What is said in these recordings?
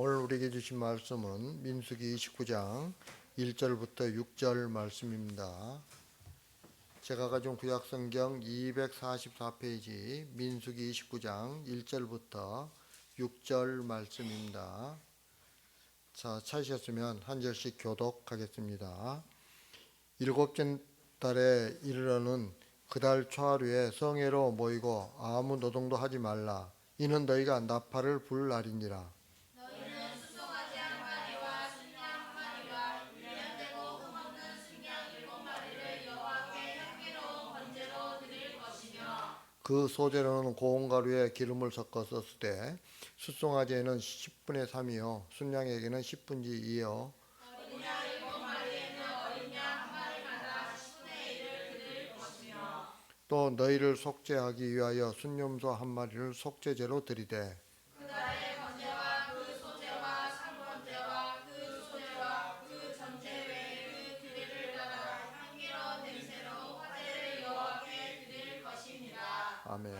오늘 우리에게 주신 말씀은 민수기 29장 1절부터 6절 말씀입니다. 제가 가진 구약성경 244페이지 민수기 29장 1절부터 6절 말씀입니다. 자, 찾으셨으면 한 절씩 교독하겠습니다. 일곱째 달에 이르러는 그 달 초하루에 성회로 모이고 아무 노동도 하지 말라. 이는 너희가 나팔을 불 날이니라. 그 소재로는 고운 가루에 기름을 섞어서 쓰되 숫송아지에는 10분의 3이요 순양에게는 10분의 2요. 또 너희를 속죄하기 위하여 순념소 한 마리를 속죄제로 드리되 아멘.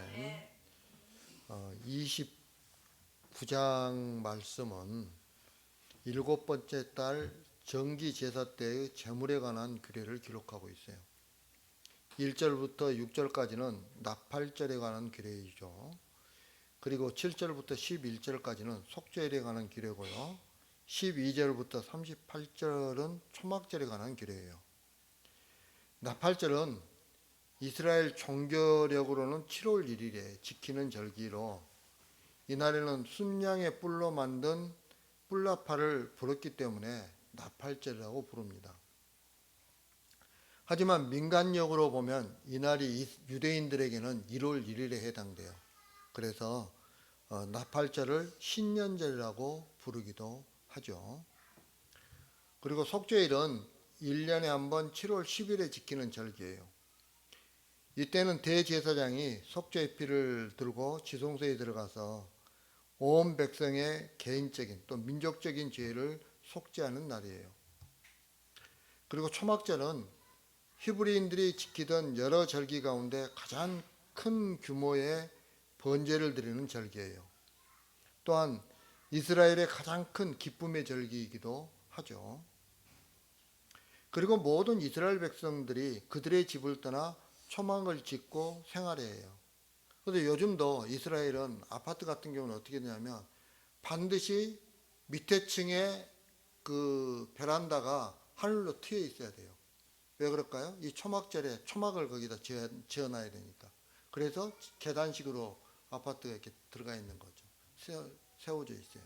어, 29장 말씀은 일곱 번째 달 정기 제사 때의 제물에 관한 규례를 기록하고 있어요. 1절부터 6절까지는 나팔절에 관한 규례이죠. 그리고 7절부터 11절까지는 속죄일에 관한 규례고요. 12절부터 38절은 초막절에 관한 규례예요. 나팔절은 이스라엘 종교력으로는 7월 1일에 지키는 절기로 이날에는 순양의 뿔로 만든 뿔나팔을 불었기 때문에 나팔절이라고 부릅니다. 하지만 민간력으로 보면 이날이 유대인들에게는 1월 1일에 해당돼요. 그래서 어, 나팔절을 신년절이라고 부르기도 하죠. 그리고 속죄일은 1년에 한 번 7월 10일에 지키는 절기예요. 이때는 대제사장이 속죄의 피를 들고 지성소에 들어가서 온 백성의 개인적인 또 민족적인 죄를 속죄하는 날이에요. 그리고 초막절은 히브리인들이 지키던 여러 절기 가운데 가장 큰 규모의 번제를 드리는 절기예요. 또한 이스라엘의 가장 큰 기쁨의 절기이기도 하죠. 그리고 모든 이스라엘 백성들이 그들의 집을 떠나 초막을 짓고 생활해요. 그런데 요즘도 이스라엘은 아파트 같은 경우는 어떻게 되냐면 반드시 밑에 층에 그 베란다가 하늘로 튀어 있어야 돼요. 왜 그럴까요? 이 초막절에 초막을 거기다 지어, 지어놔야 되니까. 그래서 계단식으로 아파트가 이렇게 들어가 있는 거죠. 세워, 세워져 있어요.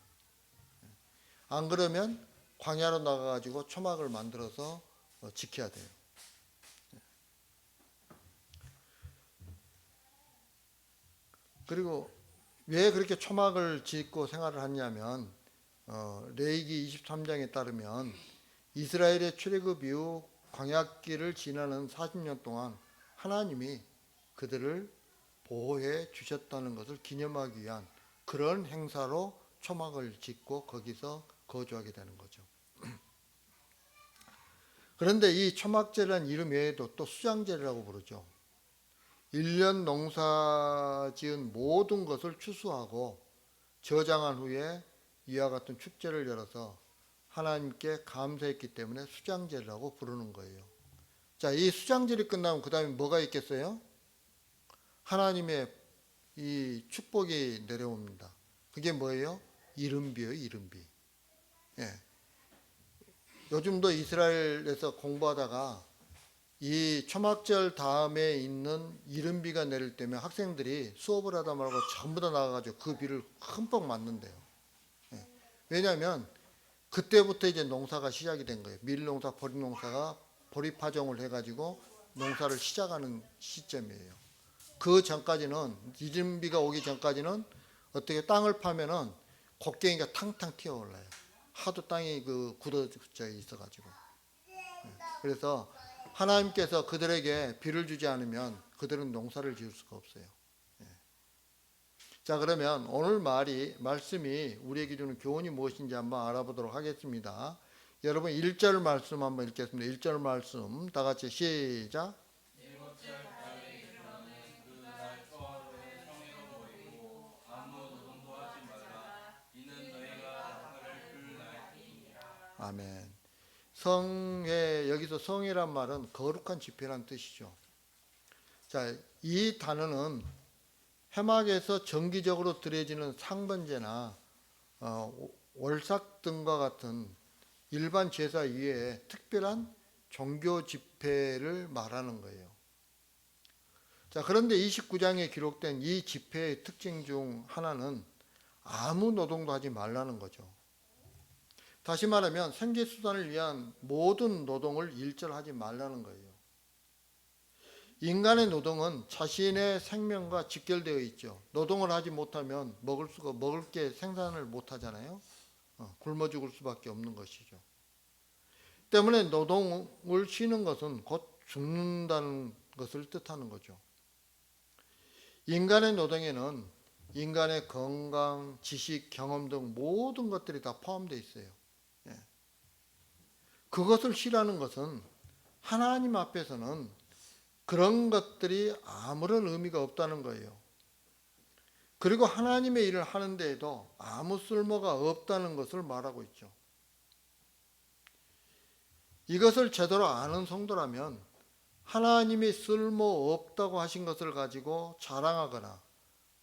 안 그러면 광야로 나가가지고 초막을 만들어서 어, 지켜야 돼요. 그리고 왜 그렇게 초막을 짓고 생활을 하냐면 어, 레이기 23장에 따르면 이스라엘의 출애굽 이후 광야길을 지나는 40년 동안 하나님이 그들을 보호해 주셨다는 것을 기념하기 위한 그런 행사로 초막을 짓고 거기서 거주하게 되는 거죠. 그런데 이 초막제라는 이름 외에도 또 수장제라고 부르죠. 1년 농사 지은 모든 것을 추수하고 저장한 후에 이와 같은 축제를 열어서 하나님께 감사했기 때문에 수장제라고 부르는 거예요. 자, 이 수장제를 끝나면 그 다음에 뭐가 있겠어요? 하나님의 이 축복이 내려옵니다. 그게 뭐예요? 이른비요, 이른비. 예. 요즘도 이스라엘에서 공부하다가 이 초막절 다음에 있는 이른 비가 내릴 때면 학생들이 수업을 하다 말고 전부 다 나가가지고 그 비를 흠뻑 맞는데요. 예. 왜냐하면 그때부터 이제 농사가 시작이 된 거예요. 밀 농사, 보리농사가 보리 파종을 해가지고 농사를 시작하는 시점이에요. 그 전까지는 이른 비가 오기 전까지는 어떻게 땅을 파면은 곡괭이가 탕탕 튀어 올라요. 하도 땅이 그 굳어져 있어가지고. 예. 그래서 하나님께서 그들에게 비를 주지 않으면 그들은 농사를 지을 수가 없어요. 예. 자, 그러면 오늘 말이, 말씀이 우리에게 주는 교훈이 무엇인지 한번 알아보도록 하겠습니다. 여러분 1절 말씀 한번 읽겠습니다. 1절 말씀 다 같이 시작. 아멘. 성회 여기서 성회란 말은 거룩한 집회란 뜻이죠. 자, 이 단어는 해막에서 정기적으로 드려지는 상번제나 어, 월삭 등과 같은 일반 제사 이외에 특별한 종교 집회를 말하는 거예요. 자, 그런데 29장에 기록된 이 집회의 특징 중 하나는 아무 노동도 하지 말라는 거죠. 다시 말하면 생계 수단을 위한 모든 노동을 일절하지 말라는 거예요. 인간의 노동은 자신의 생명과 직결되어 있죠. 노동을 하지 못하면 먹을 수가 먹을 게 생산을 못 하잖아요. 어, 굶어 죽을 수밖에 없는 것이죠. 때문에 노동을 쉬는 것은 곧 죽는다는 것을 뜻하는 거죠. 인간의 노동에는 인간의 건강, 지식, 경험 등 모든 것들이 다 포함되어 있어요. 예. 그것을 싫어하는 것은 하나님 앞에서는 그런 것들이 아무런 의미가 없다는 거예요. 그리고 하나님의 일을 하는데에도 아무 쓸모가 없다는 것을 말하고 있죠. 이것을 제대로 아는 성도라면 하나님이 쓸모 없다고 하신 것을 가지고 자랑하거나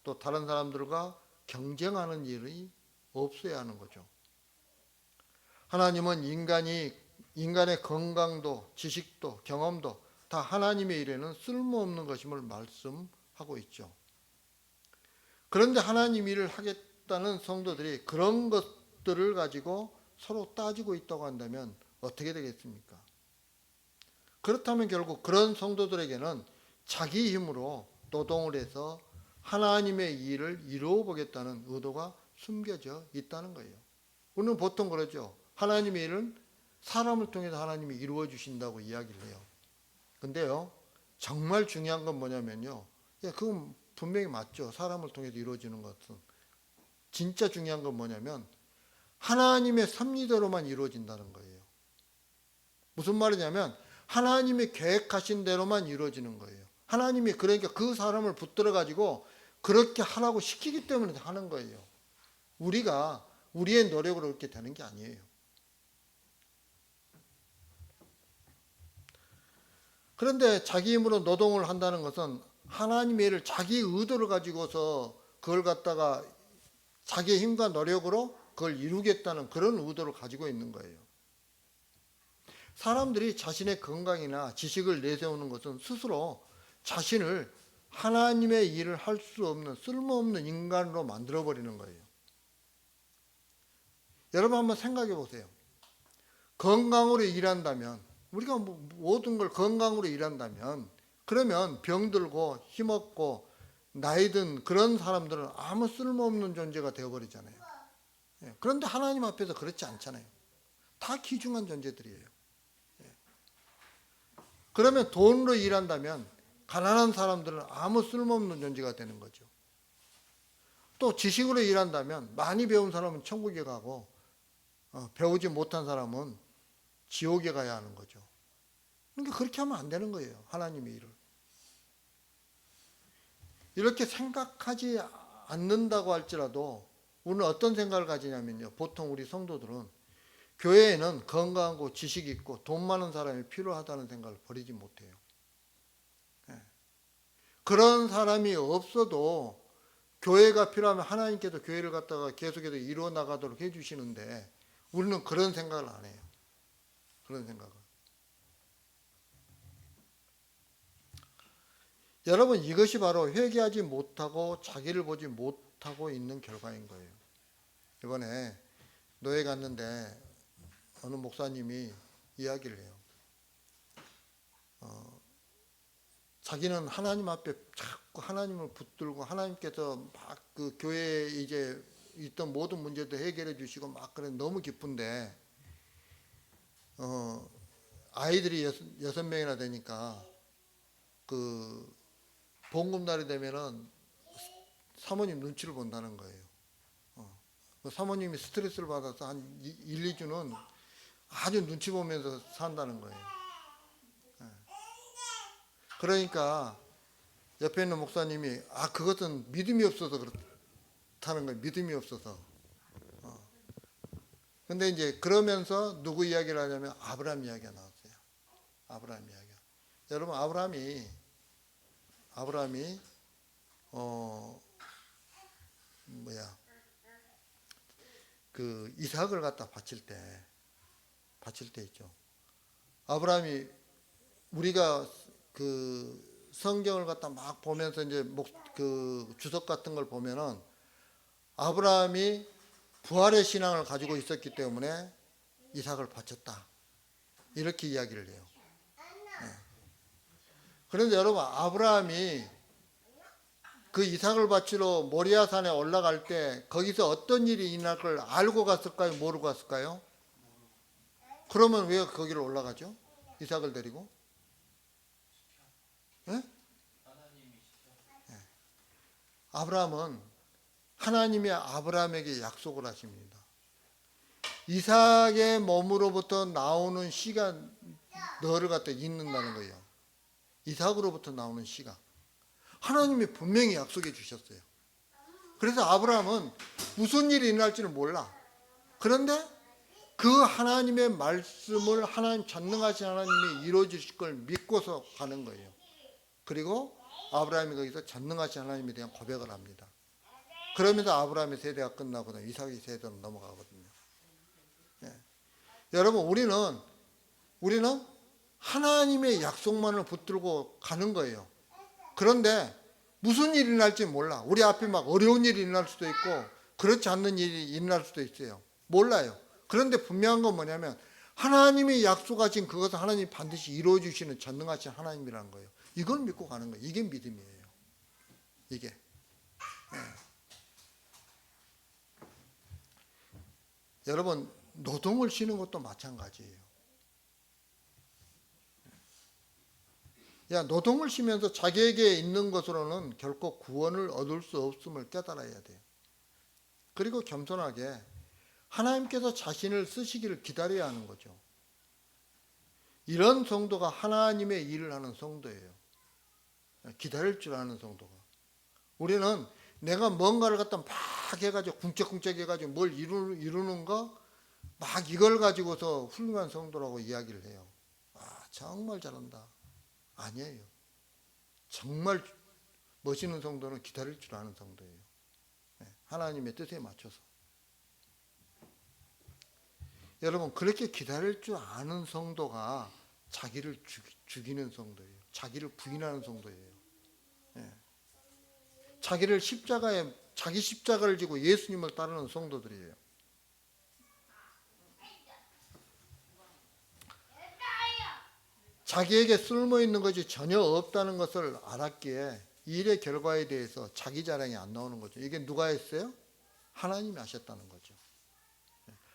또 다른 사람들과 경쟁하는 일이 없어야 하는 거죠. 하나님은 인간이 인간의 건강도 지식도 경험도 다 하나님의 일에는 쓸모없는 것임을 말씀하고 있죠. 그런데 하나님 일을 하겠다는 성도들이 그런 것들을 가지고 서로 따지고 있다고 한다면 어떻게 되겠습니까? 그렇다면 결국 그런 성도들에게는 자기 힘으로 노동을 해서 하나님의 일을 이루어 보겠다는 의도가 숨겨져 있다는 거예요. 우리는 보통 그러죠. 하나님의 일은 사람을 통해서 하나님이 이루어 주신다고 이야기를 해요. 근데요, 정말 중요한 건 뭐냐면요. 예, 그건 분명히 맞죠. 사람을 통해서 이루어지는 것은. 진짜 중요한 건 뭐냐면 하나님의 섭리대로만 이루어진다는 거예요. 무슨 말이냐면 하나님이 계획하신 대로만 이루어지는 거예요. 하나님이 그러니까 그 사람을 붙들어 가지고 그렇게 하라고 시키기 때문에 하는 거예요. 우리가 우리의 노력으로 그렇게 되는 게 아니에요. 그런데 자기 힘으로 노동을 한다는 것은 하나님의 일을 자기 의도를 가지고서 그걸 갖다가 자기의 힘과 노력으로 그걸 이루겠다는 그런 의도를 가지고 있는 거예요. 사람들이 자신의 건강이나 지식을 내세우는 것은 스스로 자신을 하나님의 일을 할 수 없는 쓸모없는 인간으로 만들어 버리는 거예요. 여러분 한번 생각해 보세요. 건강으로 일한다면 우리가 뭐 모든 걸 건강으로 일한다면 그러면 병들고 힘없고 나이 든 그런 사람들은 아무 쓸모없는 존재가 되어버리잖아요. 예, 그런데 하나님 앞에서 그렇지 않잖아요. 다 귀중한 존재들이에요. 예. 그러면 돈으로 일한다면 가난한 사람들은 아무 쓸모없는 존재가 되는 거죠. 또 지식으로 일한다면 많이 배운 사람은 천국에 가고 어, 배우지 못한 사람은 지옥에 가야 하는 거죠. 그러니까 그렇게 하면 안 되는 거예요. 하나님의 일을. 이렇게 생각하지 않는다고 할지라도 우리는 어떤 생각을 가지냐면요. 보통 우리 성도들은 교회에는 건강하고 지식 있고 돈 많은 사람이 필요하다는 생각을 버리지 못해요. 예. 그런 사람이 없어도 교회가 필요하면 하나님께서 교회를 갖다가 계속해서 이루어 나가도록 해주시는데 우리는 그런 생각을 안 해요. 그런 생각을. 여러분 이것이 바로 회개하지 못하고 자기를 보지 못하고 있는 결과인 거예요. 이번에 노예 갔는데 어느 목사님이 이야기를 해요. 어, 자기는 하나님 앞에 자꾸 하나님을 붙들고 하나님께서 막 그 교회에 이제 있던 모든 문제도 해결해 주시고 막 그래 너무 기쁜데 어, 아이들이 여섯, 여섯 명이나 되니까 그 봉급 날이 되면은 사모님 눈치를 본다는 거예요. 어. 그 사모님이 스트레스를 받아서 한 1, 2주는 아주 눈치 보면서 산다는 거예요. 예. 그러니까 옆에 있는 목사님이 아 그것은 믿음이 없어서 그렇다는 거예요. 믿음이 없어서. 어. 근데 이제 그러면서 누구 이야기를 하냐면 아브라함 이야기가 나왔어요. 아브라함 이야기. 여러분 아브라함이 아브라함이 어 뭐야 그 이삭을 갖다 바칠 때 바칠 때 있죠. 아브라함이 우리가 그 성경을 갖다 막 보면서 이제 목, 그 주석 같은 걸 보면은 아브라함이 부활의 신앙을 가지고 있었기 때문에 이삭을 바쳤다. 이렇게 이야기를 해요. 네. 그런데 여러분 아브라함이 그 이삭을 바치러 모리아산에 올라갈 때 거기서 어떤 일이 일어날 걸 알고 갔을까요? 모르고 갔을까요? 그러면 왜 거기를 올라가죠? 이삭을 데리고? 예? 아브라함은 하나님이 아브라함에게 약속을 하십니다. 이삭의 몸으로부터 나오는 씨가 너를 갖다 잇는다는 거예요. 이삭으로부터 나오는 씨가. 하나님이 분명히 약속해 주셨어요. 그래서 아브라함은 무슨 일이 일어날지는 몰라. 그런데 그 하나님의 말씀을 하나님 전능하신 하나님이 이루어 주실 걸 믿고서 가는 거예요. 그리고 아브라함이 거기서 전능하신 하나님에 대한 고백을 합니다. 그러면서 아브라함의 세대가 끝나거든요. 이삭의 세대로 넘어가거든요. 예. 여러분 우리는 우리는 하나님의 약속만을 붙들고 가는 거예요. 그런데 무슨 일이 날지 몰라. 우리 앞에 막 어려운 일이 일어날 수도 있고 그렇지 않는 일이 일어날 수도 있어요. 몰라요. 그런데 분명한 건 뭐냐면 하나님이 약속하신 그것을 하나님 반드시 이루어 주시는 전능하신 하나님이라는 거예요. 이걸 믿고 가는 거예요. 이게 믿음이에요. 이게. 예. 여러분 노동을 쉬는 것도 마찬가지예요. 야 노동을 쉬면서 자기에게 있는 것으로는 결코 구원을 얻을 수 없음을 깨달아야 돼요. 그리고 겸손하게 하나님께서 자신을 쓰시기를 기다려야 하는 거죠. 이런 성도가 하나님의 일을 하는 성도예요. 기다릴 줄 아는 성도가. 우리는 내가 뭔가를 갖다 막 해가지고 궁쩍궁쩍 해가지고 뭘 이루, 이루는 거 막 이걸 가지고서 훌륭한 성도라고 이야기를 해요. 아, 정말 잘한다. 아니에요. 정말 멋있는 성도는 기다릴 줄 아는 성도예요. 네, 하나님의 뜻에 맞춰서. 여러분, 그렇게 기다릴 줄 아는 성도가 자기를 죽이, 는 성도예요. 자기를 부인하는 성도예요. 네. 자기를 십자가에, 자기 십자가를 지고 예수님을 따르는 성도들이에요. 자기에게 쓸모 있는 것이 전혀 없다는 것을 알았기에 일의 결과에 대해서 자기 자랑이 안 나오는 거죠. 이게 누가 했어요? 하나님이 하셨다는 거죠.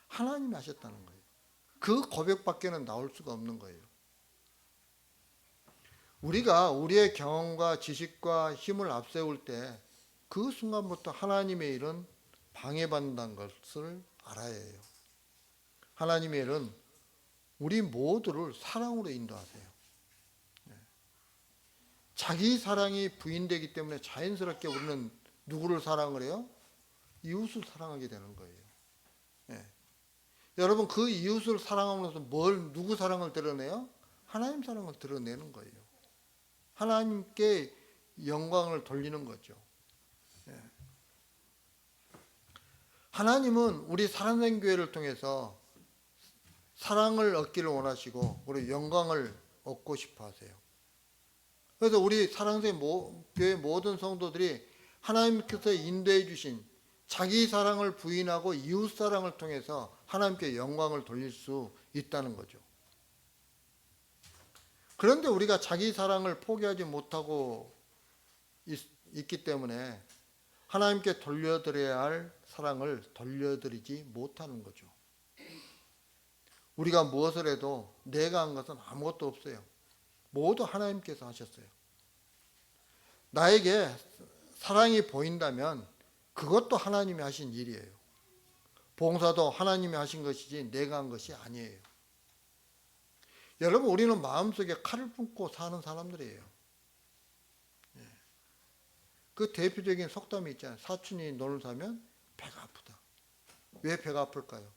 하나님이 하셨다는 거예요. 그 고백밖에는 나올 수가 없는 거예요. 우리가 우리의 경험과 지식과 힘을 앞세울 때 그 순간부터 하나님의 일은 방해받는다는 것을 알아야 해요. 하나님의 일은 우리 모두를 사랑으로 인도하세요. 네. 자기 사랑이 부인되기 때문에 자연스럽게 우리는 누구를 사랑을 해요? 이웃을 사랑하게 되는 거예요. 네. 여러분 그 이웃을 사랑하면서 뭘 누구 사랑을 드러내요? 하나님 사랑을 드러내는 거예요. 하나님께 영광을 돌리는 거죠. 네. 하나님은 우리 사랑된 교회를 통해서 사랑을 얻기를 원하시고 우리 영광을 얻고 싶어 하세요. 그래서 우리 사랑생 교회 모든 성도들이 하나님께서 인도해 주신 자기 사랑을 부인하고 이웃 사랑을 통해서 하나님께 영광을 돌릴 수 있다는 거죠. 그런데 우리가 자기 사랑을 포기하지 못하고 있, 있기 때문에 하나님께 돌려드려야 할 사랑을 돌려드리지 못하는 거죠. 우리가 무엇을 해도 내가 한 것은 아무것도 없어요. 모두 하나님께서 하셨어요. 나에게 사랑이 보인다면 그것도 하나님이 하신 일이에요. 봉사도 하나님이 하신 것이지 내가 한 것이 아니에요. 여러분 우리는 마음속에 칼을 품고 사는 사람들이에요. 예. 그 대표적인 속담이 있잖아요. 사춘이 노를 사면 배가 아프다. 왜 배가 아플까요?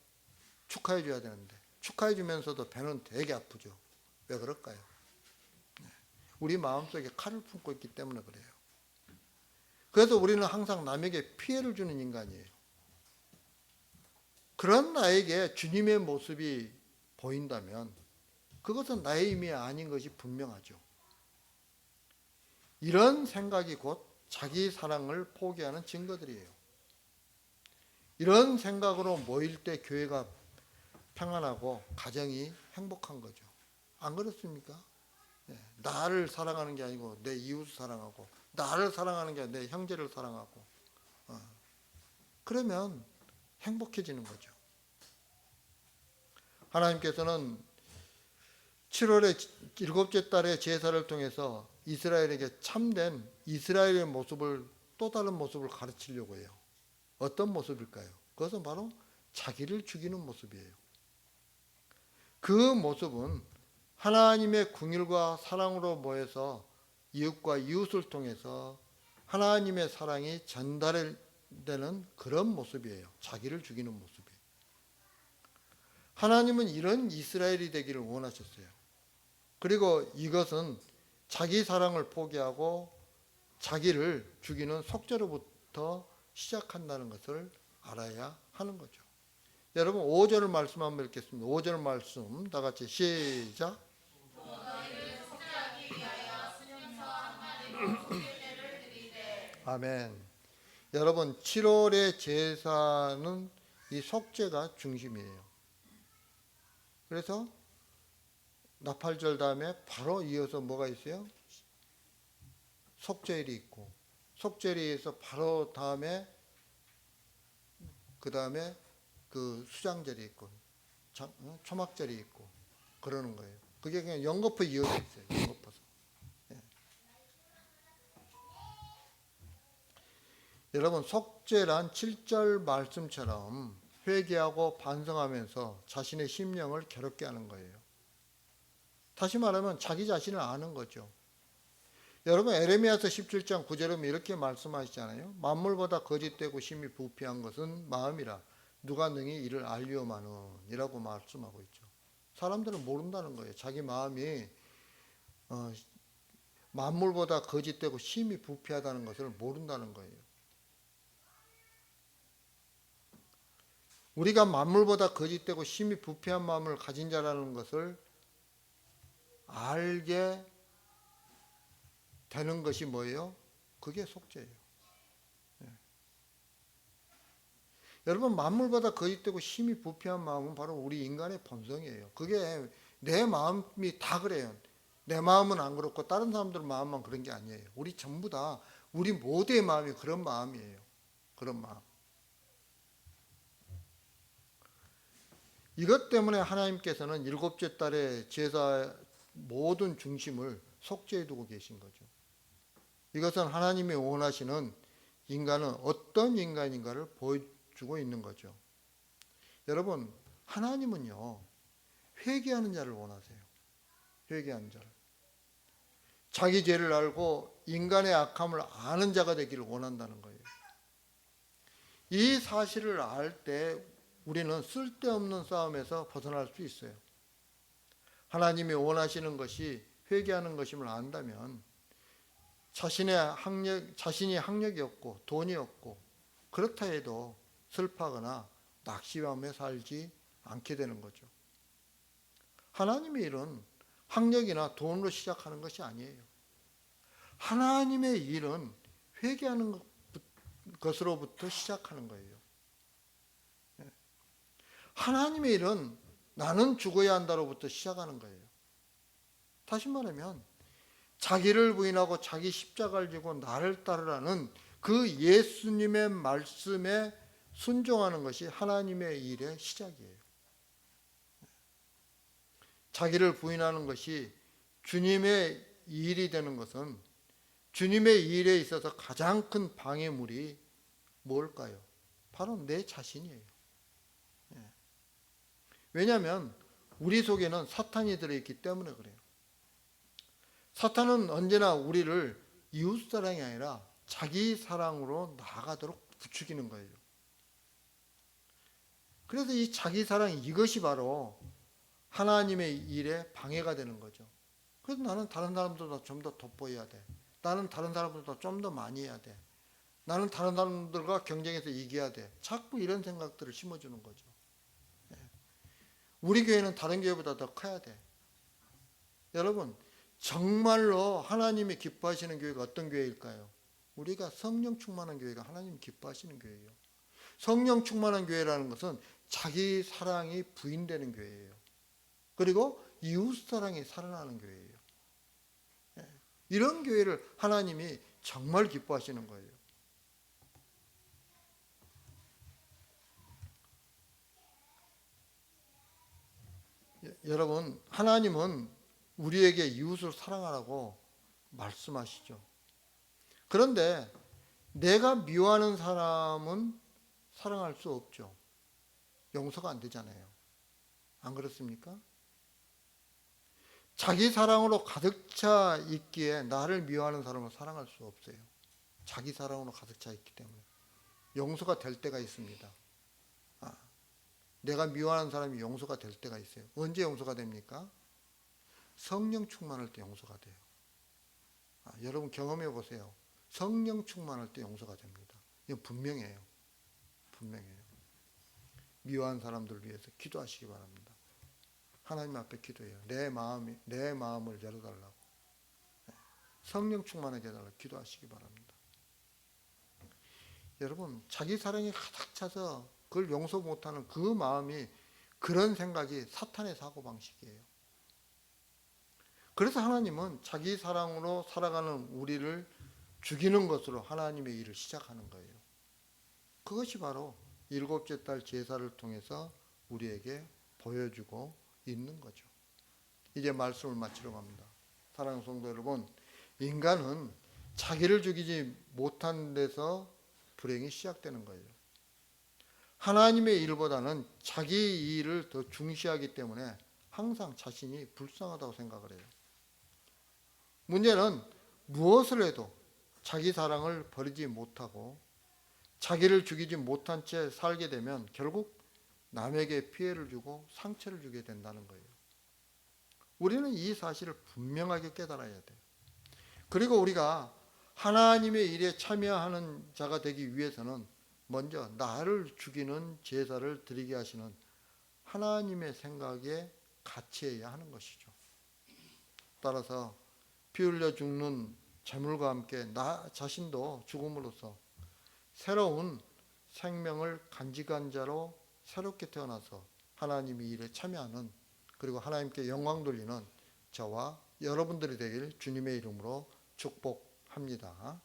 축하해 줘야 되는데 축하해 주면서도 배는 되게 아프죠. 왜 그럴까요? 네. 우리 마음속에 칼을 품고 있기 때문에 그래요. 그래서 우리는 항상 남에게 피해를 주는 인간이에요. 그런 나에게 주님의 모습이 보인다면 그것은 나의 힘이 아닌 것이 분명하죠. 이런 생각이 곧 자기 사랑을 포기하는 증거들이에요. 이런 생각으로 모일 때 교회가 평안하고 가정이 행복한 거죠. 안 그렇습니까? 예, 나를 사랑하는 게 아니고 내 이웃을 사랑하고 나를 사랑하는 게 아니라 내 형제를 사랑하고 어. 그러면 행복해지는 거죠. 하나님께서는 7월의 일곱째 달의 제사를 통해서 이스라엘에게 참된 이스라엘의 모습을 또 다른 모습을 가르치려고 해요. 어떤 모습일까요? 그것은 바로 자기를 죽이는 모습이에요. 그 모습은 하나님의 궁일과 사랑으로 모여서 이웃과 이웃을 통해서 하나님의 사랑이 전달되는 그런 모습이에요. 자기를 죽이는 모습이. 하나님은 이런 이스라엘이 되기를 원하셨어요. 그리고 이것은 자기 사랑을 포기하고 자기를 죽이는 속죄로부터 시작한다는 것을 알아야 하는 거죠. 여러분 5절 말씀 한번 읽겠습니다. 5절 말씀 다 같이 시작. 아멘. 여러분 7월의 제사는 이 속죄가 중심이에요. 그래서 나팔절 다음에 바로 이어서 뭐가 있어요? 속죄일이 있고 속죄일에서 바로 다음에 그 다음에 그 수장절이 있고 장- 어? 초막절이 있고 그러는 거예요. 그게 그냥 연거푸 이어져 있어요. 연거푸서. 예. 여러분 속죄란 7절 말씀처럼 회개하고 반성하면서 자신의 심령을 괴롭게 하는 거예요. 다시 말하면 자기 자신을 아는 거죠. 여러분 에레미야서 17장 9절에 이렇게 말씀하시잖아요. 만물보다 거짓되고 심히 부패한 것은 마음이라 누가 능히 이를 알리오마는이라고 말씀하고 있죠. 사람들은 모른다는 거예요. 자기 마음이 어, 만물보다 거짓되고 심히 부패하다는 것을 모른다는 거예요. 우리가 만물보다 거짓되고 심히 부패한 마음을 가진 자라는 것을 알게 되는 것이 뭐예요? 그게 속죄예요. 예. 여러분 만물보다 거짓되고 심히 부패한 마음은 바로 우리 인간의 본성이에요. 그게 내 마음이 다 그래요. 내 마음은 안 그렇고 다른 사람들 마음만 그런 게 아니에요. 우리 전부 다 우리 모두의 마음이 그런 마음이에요. 그런 마음. 이것 때문에 하나님께서는 일곱째 달에 제사 모든 중심을 속죄해 두고 계신 거죠. 이것은 하나님이 원하시는 인간은 어떤 인간인가를 보여주고 있는 거죠. 여러분, 하나님은요, 회개하는 자를 원하세요. 회개하는 자를. 자기 죄를 알고 인간의 악함을 아는 자가 되기를 원한다는 거예요. 이 사실을 알 때 우리는 쓸데없는 싸움에서 벗어날 수 있어요. 하나님이 원하시는 것이 회개하는 것임을 안다면 자신의 학력, 자신이 학력이 없고 돈이 없고 그렇다 해도 슬퍼하거나 낙심하며 살지 않게 되는 거죠. 하나님의 일은 학력이나 돈으로 시작하는 것이 아니에요. 하나님의 일은 회개하는 것- 것으로부터 시작하는 거예요. 예. 하나님의 일은 나는 죽어야 한다로부터 시작하는 거예요. 다시 말하면 자기를 부인하고 자기 십자가를 지고 나를 따르라는 그 예수님의 말씀에 순종하는 것이 하나님의 일의 시작이에요. 자기를 부인하는 것이 주님의 일이 되는 것은 주님의 일에 있어서 가장 큰 방해물이 뭘까요? 바로 내 자신이에요. 예. 왜냐하면 우리 속에는 사탄이 들어있기 때문에 그래요. 사탄은 언제나 우리를 이웃 사랑이 아니라 자기 사랑으로 나아가도록 부추기는 거예요. 그래서 이 자기 사랑 이것이 바로 하나님의 일에 방해가 되는 거죠. 그래서 나는 다른 사람들보다 좀 더 돋보여야 돼. 나는 다른 사람들보다 좀 더 많이 해야 돼. 나는 다른 사람들과 경쟁해서 이겨야 돼. 자꾸 이런 생각들을 심어주는 거죠. 예. 우리 교회는 다른 교회보다 더 커야 돼. 여러분, 정말로 하나님이 기뻐하시는 교회가 어떤 교회일까요? 우리가 성령 충만한 교회가 하나님 기뻐하시는 교회예요. 성령 충만한 교회라는 것은 자기 사랑이 부인되는 교회예요. 그리고 이웃 사랑이 살아나는 교회예요. 예. 이런 교회를 하나님이 정말 기뻐하시는 거예요. 예, 여러분, 하나님은 우리에게 이웃을 사랑하라고 말씀하시죠. 그런데 내가 미워하는 사람은 사랑할 수 없죠. 용서가 안 되잖아요. 안 그렇습니까? 자기 사랑으로 가득 차 있기에 나를 미워하는 사람을 사랑할 수 없어요. 자기 사랑으로 가득 차 있기 때문에 용서가 될 때가 있습니다. 아, 내가 미워하는 사람이 용서가 될 때가 있어요. 언제 용서가 됩니까? 성령 충만할 때 용서가 돼요. 아, 여러분 경험해 보세요. 성령 충만할 때 용서가 됩니다. 이건 분명해요. 분명해요. 미워한 사람들을 위해서 기도하시기 바랍니다. 하나님 앞에 기도해요. 내 마음이 내 마음을 열어달라고. 네. 성령 충만하게 해달라고 기도하시기 바랍니다. 여러분 자기 사랑이 가득 차서 그걸 용서 못하는 그 마음이 그런 생각이 사탄의 사고 방식이에요. 그래서 하나님은 자기 사랑으로 살아가는 우리를 죽이는 것으로 하나님의 일을 시작하는 거예요. 그것이 바로 일곱째 달 제사를 통해서 우리에게 보여주고 있는 거죠. 이제 말씀을 마치러 갑니다. 사랑하는 성도 여러분, 인간은 자기를 죽이지 못한 데서 불행이 시작되는 거예요. 하나님의 일보다는 자기 일을 더 중시하기 때문에 항상 자신이 불쌍하다고 생각을 해요. 문제는 무엇을 해도 자기 사랑을 버리지 못하고 자기를 죽이지 못한 채 살게 되면 결국 남에게 피해를 주고 상처를 주게 된다는 거예요. 우리는 이 사실을 분명하게 깨달아야 돼요. 그리고 우리가 하나님의 일에 참여하는 자가 되기 위해서는 먼저 나를 죽이는 제사를 드리게 하시는 하나님의 생각에 같이해야 하는 것이죠. 따라서 피 흘려 죽는 재물과 함께 나 자신도 죽음으로써 새로운 생명을 간직한 자로 새롭게 태어나서 하나님의 일에 참여하는 그리고 하나님께 영광 돌리는 저와 여러분들이 되길 주님의 이름으로 축복합니다.